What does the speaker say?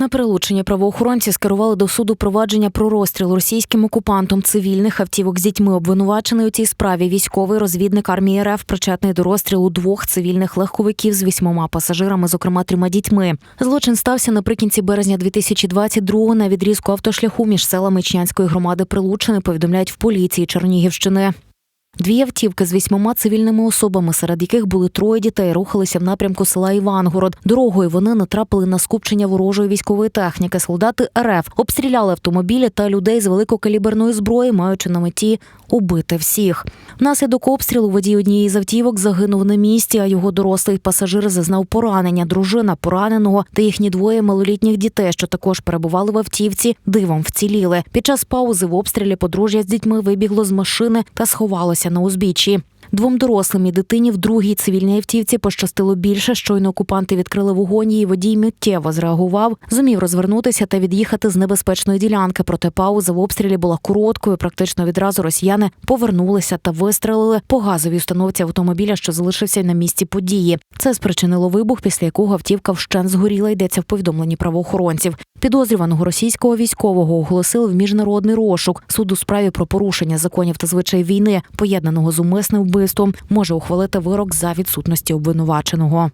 На перелучення правоохоронці скерували до суду провадження про розстріл російським окупантом цивільних автівок з дітьми. Обвинувачений у цій справі військовий розвідник армії РФ причетний до розстрілу двох цивільних легковиків з вісьмома пасажирами, зокрема трьома дітьми. Злочин стався наприкінці березня 2022-го на відрізку автошляху між селами Ічнянської громади Прилучини. Повідомляють в поліції Чернігівщини. Дві автівки з вісьмома цивільними особами, серед яких були троє дітей, рухалися в напрямку села Івангород. Дорогою вони натрапили на скупчення ворожої військової техніки. Солдати РФ обстріляли автомобілі та людей з великокаліберної зброї, маючи на меті убити всіх. Внаслідок обстрілу водій однієї з автівок загинув на місці, а його дорослий пасажир зазнав поранення. Дружина пораненого та їхні двоє малолітніх дітей, що також перебували в автівці, дивом вціліли. Під час паузи в обстрілі подружжя з дітьми вибігло з машини та сховалося на узбіччі. Двом дорослим і дитині в другій цивільній автівці пощастило більше. Щойно окупанти відкрили вогонь. Її водій миттєво зреагував, зумів розвернутися та від'їхати з небезпечної ділянки. Проте пауза в обстрілі була короткою. Практично відразу росіяни повернулися та вистрелили по газовій установці автомобіля, що залишився на місці події. Це спричинило вибух, після якого автівка вщен згоріла. Йдеться в повідомленні правоохоронців. Підозрюваного російського військового оголосили в міжнародний розшук. Суд у справі про порушення законів та звичай війни, поєднаного з умисним вбивством, може ухвалити вирок за відсутності обвинуваченого.